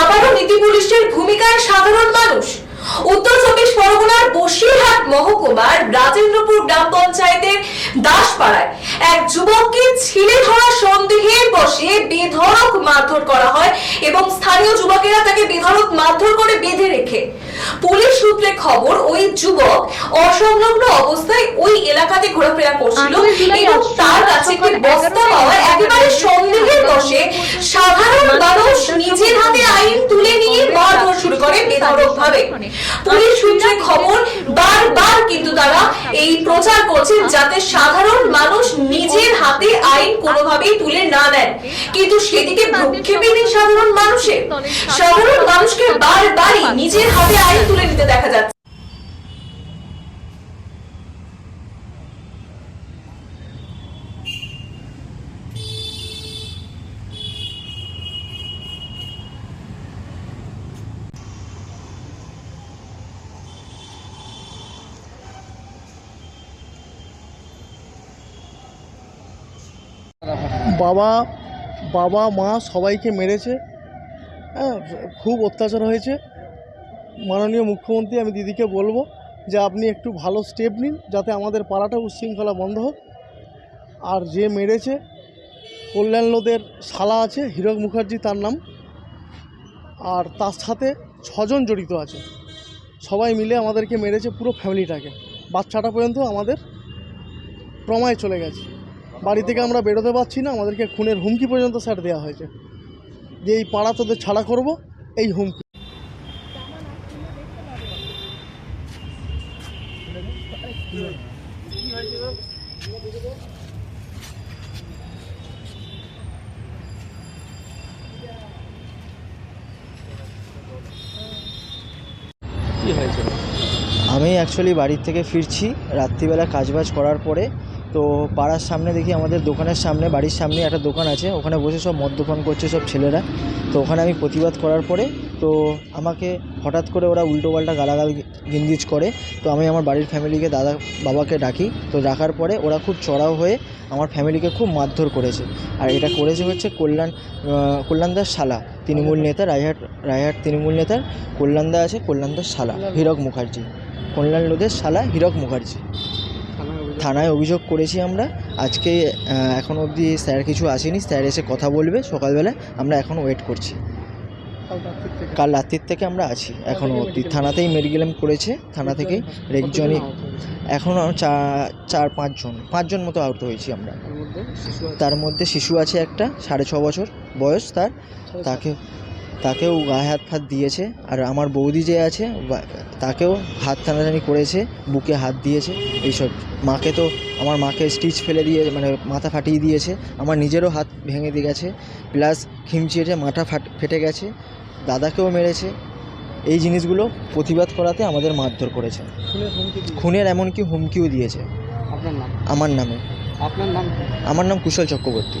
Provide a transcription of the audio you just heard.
আবারও নীতি পুলিশের ভূমিকায় সাধারণ মানুষ। উত্তর চব্বিশ পরগনার বসিরহাট মহকুমার রাজেন্দ্রপুর গ্রাম পঞ্চায়েতের দাসপাড়ায় এক যুবককে ছিলে ধরা সন্দেহে বসে বেধড়ক মারধর করা হয় এবং স্থানীয় যুবকেরা তাকে বেধড়ক মারধর করে বেঁধে রেখে। পুলিশ সূত্রে খবর ওই যুবক অসংলগ্ন অবস্থায় ওই এলাকাতে ঘোরাফেরা করছিল এবং তার কাছে একটি বস্তা পাওয়া একেবারে সন্দেহের বসে সাধারণ মানুষ নিজের হাতে আইন তুলে নিয়ে মারধর শুরু করে বেধড়ক পুলিশ সূত্রে খবর, বারবার কিন্তু তারা এই প্রচার করছেন যাতে সাধারণ মানুষ নিজের হাতে আইন কোনোভাবেই তুলে না নেন। কিন্তু সেদিকে ভ্রুক্ষেপে নেই সাধারণ মানুষের। সাধারণ মানুষকে বারবারই নিজের হাতে আইন তুলে নিতে দেখা যাচ্ছে বাবা বাবা, মা সবাইকে মেরেছে। হ্যাঁ খুব অত্যাচার হয়েছে। মাননীয় মুখ্যমন্ত্রী, আমি দিদিকে বলব যে আপনি একটু ভালো স্টেপ নিন, যাতে আমাদের পাড়াটা উচ্ছৃঙ্খলা বন্ধ হোক। আর যে মেরেছে, কল্যাণ লোদের শালা আছে, হীরক মুখার্জি তার নাম। আর তার সাথে ছজন জড়িত আছে। সবাই মিলে আমাদেরকে মেরেছে পুরো ফ্যামিলিটাকে বাচ্চাটা পর্যন্ত আমাদের প্রমায় চলে গেছে। বাড়ি থেকে আমরা বেরোতে পারছি না, আমাদেরকে খুনের হুমকি পর্যন্ত স্যার দেওয়া হয়েছে। যে এই পাড়া তোদের ছাড়া করব, এই হুমকি। আমি অ্যাকচুয়ালি বাড়ির থেকে ফিরছি, রাত্রিবেলা কাজবাজ করার পরে। তো পাড়ার সামনে দেখি আমাদের দোকানের সামনে, বাড়ির সামনে একটা দোকান আছে, ওখানে বসে সব মদ্যপান করছে সব ছেলেরা। তো ওখানে আমি প্রতিবাদ করার পরে, তো আমাকে হঠাৎ করে ওরা উল্টোপাল্টা গালাগাল গিন্দিজ করে। তো আমি আমার বাড়ির ফ্যামিলিকে, দাদা বাবাকে ডাকি। তো ডাকার পরে ওরা খুব চড়াও হয়ে আমার ফ্যামিলিকে খুব মারধর করেছে। আর এটা করেছে হচ্ছে কল্যাণ কল্যাণদার শালা, তৃণমূল নেতা রায়হাট রায়হাট তৃণমূল নেতার কল্যাণদা আছে, কল্যাণদার শালা, হীরক মুখার্জি। কল্যাণ লোদের শালা হীরক মুখার্জি। থানায় অভিযোগ? করেছি আমরা। আজকে এখন অবধি স্যার কিছু আসেনি। স্যার এসে কথা বলবে সকালবেলা। আমরা এখন ওয়েট করছি। কাল রাত্রির থেকে? আমরা আছি এখনও অবধি। থানাতেই মেডিকেলেম করেছে। থানা থেকে রেকজনই এখনও চার চার পাঁচজন। পাঁচজন মতো আহত হয়েছি আমরা। তার মধ্যে শিশু আছে? একটা সাড়ে ছ বছর বয়স তার। তাকে তাকেও গায়ে হাত ফাত দিয়েছে আর আমার বৌদি যে আছে তাকেও হাত টানাটানি করেছে বুকে হাত দিয়েছে এইসব। মাকে তো আমার মাকে স্টিচ ফেলে দিয়ে মানে মাথা ফাটিয়ে দিয়েছে আমার নিজেরও হাত ভেঙে দিয়ে গেছে প্লাস খিমচিয়েছে মাথা ফাট ফেটে গেছে দাদাকেও মেরেছে এই জিনিসগুলো প্রতিবাদ করাতে আমাদের মারধর করেছে। খুনের এমনকি হুমকিও দিয়েছে। আমার নামে। আপনার নাম আমার নাম কুশল চক্রবর্তী।